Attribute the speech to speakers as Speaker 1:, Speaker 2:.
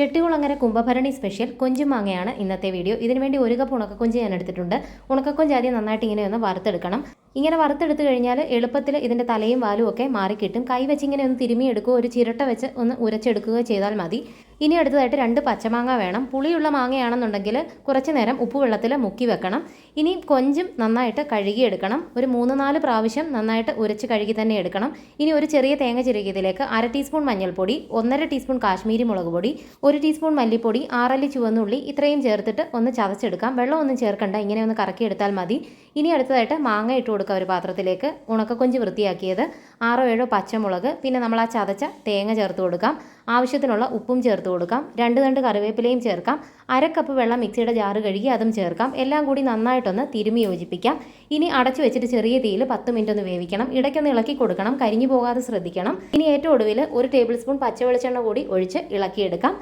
Speaker 1: Chettikulangara Kumbhabharani special കൊഞ്ചും മാങ്ങയാണ് ഇന്നത്തെ വീഡിയോ ഇതിനുവേണ്ടി ഒരു കപ്പ് ഉണക്കക്കൊഞ്ച് ഞാൻ എടുത്തിട്ടുണ്ട്. ഉണക്കക്കൊഞ്ച് ആദ്യം നന്നായിട്ട് ഇങ്ങനെ ഒന്ന് വറുത്തെടുക്കണം. ഇങ്ങനെ വറുത്തെടുത്ത് കഴിഞ്ഞാൽ എളുപ്പത്തിൽ ഇതിന്റെ തലയും വാലും ഒക്കെ മാറിക്കിട്ടും. കൈ വെച്ച് ഇങ്ങനെ ഒന്ന് തിരുമിയെടുക്കുക ഒരു ചിരട്ട വെച്ച് ഒന്ന് ഉരച്ചെടുക്കുക ചെയ്താൽ മതി. ഇനി അടുത്തതായിട്ട് രണ്ട് പച്ചമാങ്ങ വേണം. പുളിയുള്ള മാങ്ങയാണെന്നുണ്ടെങ്കിൽ കുറച്ച് നേരം ഉപ്പുവെള്ളത്തിൽ മുക്കി വെക്കണം. ഇനി കൊഞ്ചും നന്നായിട്ട് കഴുകിയെടുക്കണം. ഒരു മൂന്ന് നാല് പ്രാവശ്യം നന്നായിട്ട് ഉരച്ച് കഴുകി തന്നെ എടുക്കണം. ഇനി ഒരു ചെറിയ തേങ്ങ ചിരകിയതിലേക്ക് അര ടീസ്പൂൺ മഞ്ഞൾപ്പൊടി ഒന്നര ടീസ്പൂൺ കാശ്മീരി മുളക് പൊടി ഒരു ടീസ്പൂൺ മല്ലിപ്പൊടി ആറല്ലി ചുവന്നുള്ളി ഇത്രയും ചേർത്തിട്ട് ഒന്ന് ചതച്ചെടുക്കാം. വെള്ളമൊന്നും ചേർക്കണ്ട. ഇങ്ങനെ ഒന്ന് കറക്കിയെടുത്താൽ മതി. ഇനി അടുത്തതായിട്ട് മാങ്ങ ഇട്ട് കൊടുക്കുക ഒരു പാത്രത്തിലേക്ക്. ഉണക്കക്കൊഞ്ച് വൃത്തിയാക്കിയത്. ആറോ ഏഴോ പച്ചമുളക്. പിന്നെ നമ്മൾ ആ ചതച്ച തേങ്ങ ചേർത്ത് കൊടുക്കാം. ആവശ്യത്തിനുള്ള ഉപ്പും ചേർത്ത് കൊടുക്കാം. രണ്ട് തണ്ട് കറിവേപ്പിലയും ചേർക്കാം. അര കപ്പ് വെള്ളം മിക്സിയുടെ ജാറ് കഴുകി അതും ചേർക്കാം. എല്ലാം കൂടി നന്നായിട്ടൊന്ന് തിരുമി യോജിപ്പിക്കാം. ഇനി അടച്ചു വെച്ചിട്ട് ചെറിയ തീയിൽ പത്ത് മിനിറ്റ് ഒന്ന് വേവിക്കണം. ഇടയ്ക്കൊന്ന് ഇളക്കി കൊടുക്കണം. കരിഞ്ഞു പോകാതെ ശ്രദ്ധിക്കണം. ഇനി ഏറ്റവും ഒടുവിൽ ഒരു ടേബിൾ സ്പൂൺ പച്ചവെളിച്ചെണ്ണ കൂടി ഒഴിച്ച് ഇളക്കിയെടുക്കാം.